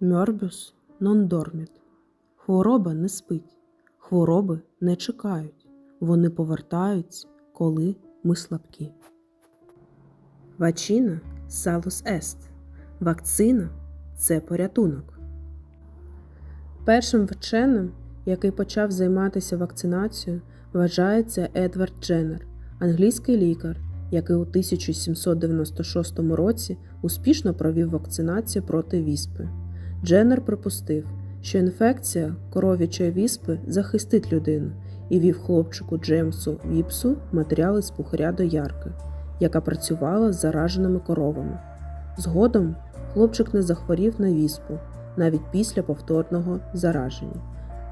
Мьорбюс нон дорміт. Хвороба не спить, хвороби не чекають. Вони повертаються, коли ми слабкі. Вачина салус ест. Вакцина це порятунок. Першим вченим, який почав займатися вакцинацією, вважається Едвард Дженнер, англійський лікар, який у 1796 році успішно провів вакцинацію проти віспи. Дженнер припустив, що інфекція коров'ячої віспи захистить людину і вів хлопчику Джеймсу Віпсу матеріали з пухаря до ярки, яка працювала з зараженими коровами. Згодом хлопчик не захворів на віспу навіть після повторного зараження.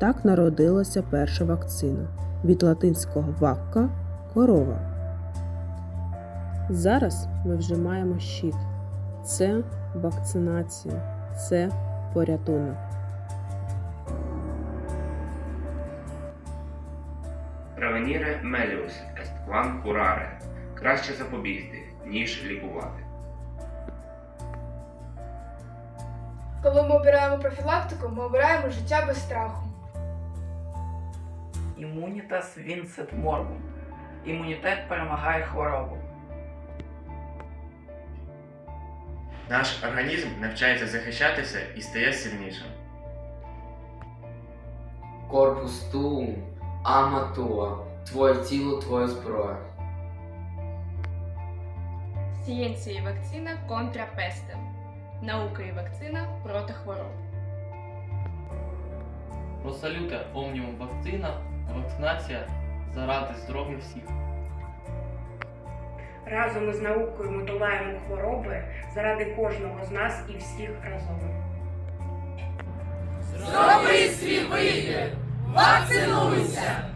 Так народилася перша вакцина від латинського вакка корова. Зараз ми вже маємо щит. Це вакцинація, це порятунок. Превеніре меліус ест квам кураре. Краще запобігти, ніж лікувати. Коли ми обираємо профілактику, ми обираємо життя без страху. Імунітас вінсет морбум. Імунітет перемагає хворобу. Наш організм навчається захищатися і стає сильнішим. Корпус туум, ама туа, твоє тіло, твоя зброя. Сієнція і вакцина контра пестем. Наука і вакцина проти хвороб. Про салюте вакцина, вакцинація заради здоров'я всіх. Разом із наукою ми долаємо хвороби заради кожного з нас і всіх разом. Зроби свій вибір! Вакцинуйся!